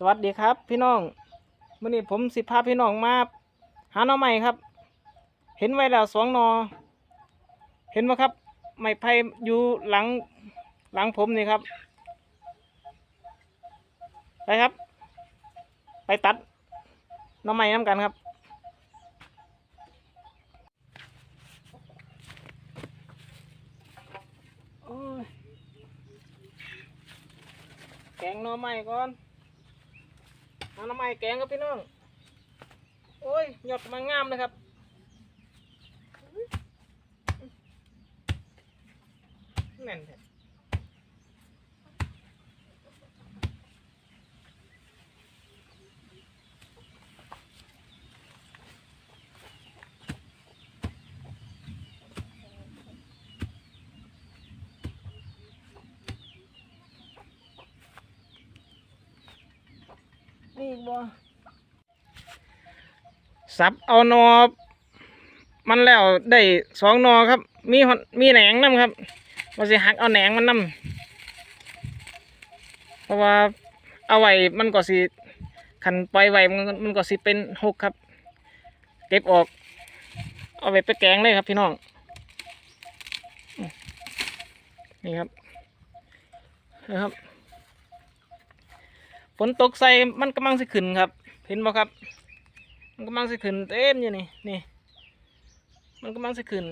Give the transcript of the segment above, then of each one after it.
สวัสดีครับ พี่น้องมื่อนี้ผมสิพาพี่น้องมาหาหน่อไม้ครับ เห็นไว้แล้วสองหนอ เห็นไหมครับไม้ไผ่อยู่หลังหลังผมนี่ครับ ไปครับ ไปตัดหน่อไม้น้ำกันครับโอ้ยแกงหน่อไม้ก่อน น้ำไม้แกงครับพี่น้อง โอ้ยหยดมางามเลยครับแน่นแท้ นี่บ่สับเอานอ มันแล้วได้สองนอครับ มีหอนมีแหนงน้ำครับว่าสิหักเอาแหนงมันน้ำเพราะว่าเอาไว้มันก็สิขันปล่อยไว้มันมันก็สิเป็นหกครับ เก็บออก เอาไว้ไปแกงเลยครับพี่น้อง นี่ครับนะครับ ฝนตกใส่มันกำลังสิขึ้นครับ เห็นบ่ครับ มันกำลังสิขึ้นเต็มอยู่นี่นี่มันกำลังจะขึ้น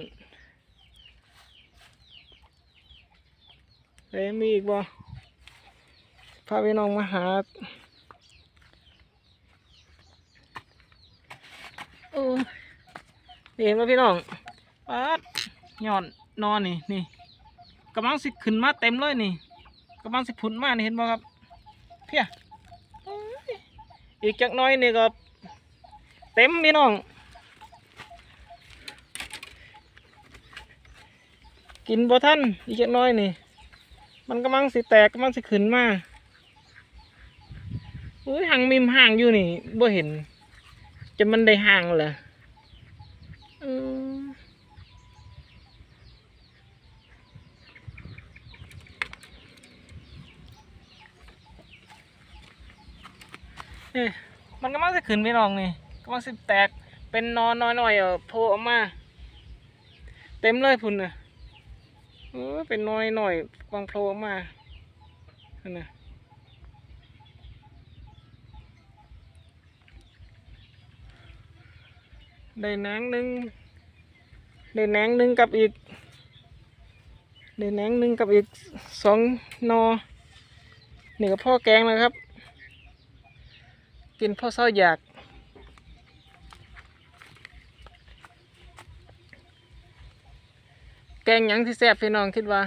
เฮ้ยมีอีกบ่พาพี่น้องมาหาโอ้เห็นไหมพี่น้องปัดยอดนอนนี่นี่กำลังสิขึ้นมาเต็มเลยนี่กำลังสิผุนมานี่เห็นบ่ครับเพี้ย อีกจักน้อยนี่ก็เต็มพี่น้อง กินบ่ท่านอีกจักน้อยนี่ มันกำลังสิแตกกำลังสิขึ้นมาอุ้ยห่างมิมห่างอยู่นี่บ่เห็นจะมันได้ห่างเหรออืมเอมันกำลังสิขึ้นพี่น้องนี่กำลังสิแตกเป็นนอนน้อยๆเออโผล่ออกมา เต็มเลยพุ่นน่ะเออเป็นน้อยหน่อยกวางโผล่ออกมานั่นนะได้แหนงหนึ่งได้แหนงหนึ่งกับอีกได้แหนงหนึ่งกับอีกสองนอนี่ก็พ่อแกงนะครับ กินพ่อเศร้าอยากแกงยังที่แซ่บพี่น้องคิดว่า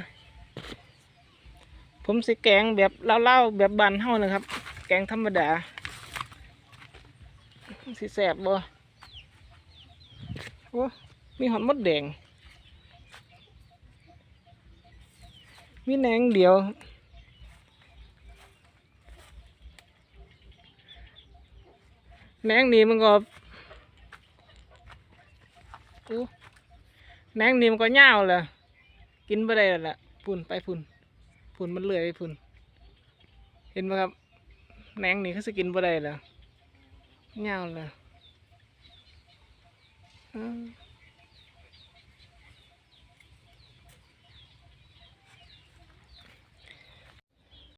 ผมสิแกงแบบเล่าๆแบบบานเฮานะครับ แกงธรรมดาสิแซ่บบ่โอ้มีหอดมดแดง มีแหนงเดียว แมงนี่มันก็โอ้แมงนี่มันก็เน่าเลยกินไปได้แล้วล่ะพุ่นไปพุ่นพุ่นมันเลื่อยไปพุ่นเห็นไหมครับแมงนี่เขาจะกินไปได้แล้วยาเลยอืม